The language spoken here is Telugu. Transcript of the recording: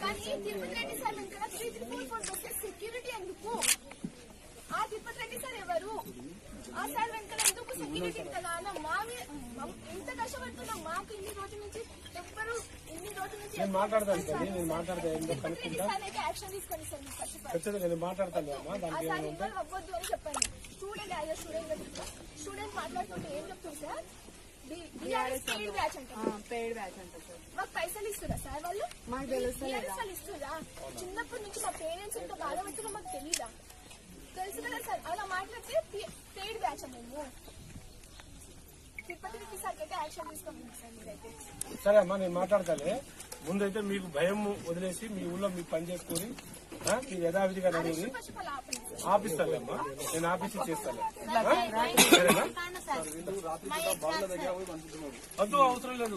కానీ తిరుపతి రెడ్డి సార్ వెనకాల త్రీ త్రీ ఫోర్ ఫోర్ వస్తే సెక్యూరిటీ ఎందుకు? ఆ తిరుపతి రెడ్డి సార్ ఎవరు? ఆ సార్ వెనకాల ఎందుకు సెక్యూరిటీ కదా అన్న మావి మాకు ఇన్ని రోజుల నుంచి ఎవ్వరు ఇన్ని రోజుల నుంచి నేను మాట్లాడతాను కదా నేను మాట్లాడతా ఏందో తిరుపతి రెడ్డి కనుక్కుంటా? సార్ యాక్షన్ తీసుకొని సార్. ఖచ్చితంగా నేను మాట్లాడతాను అమ్మా దానికి సార్ అవ్వద్దు అని చెప్పండి స్టూడెంట్ యాజ్ స్టూడెంట్ స్టూడెంట్ మాట్లాడుతుంటే ఏం చెప్తుంది సార్? పెయిడ్ బ్యాచ్ అంటారు. పేడ్ బ్యాచ్ అంట సార్. మాకు పైసలు ఇస్తురా సార్ వాళ్ళు? మాకు తెలుస్తలేదా? BRS వాళ్ళు ఇస్తురా? చిన్నప్పటి నుంచి మా పేరెంట్స్ ఎంతో బాధపడుతున్నా మాకు తెలీదా? తెలుసు కదా సార్. అలా మాట్లాడితే పెయిడ్ బ్యాచ్ మేము సార్ అయితే యాక్షన్ తీసుకోండి సార్ మీరైతే. సరే అమ్మా నేను మాట్లాడతాలే. ముందైతే మీకు భయం వదిలేసి మీ ఊళ్ళో మీకు పని చేసుకొని ఆ, మీరు యథావిధిగా నడిగి ఫస్ట్ ఆఫ్ ఆల్ ఆపండి సార్. ఆపిస్తాను అమ్మా. నేను ఆఫీస్ చేస్తాను సరేనా? అవసరం లేదు.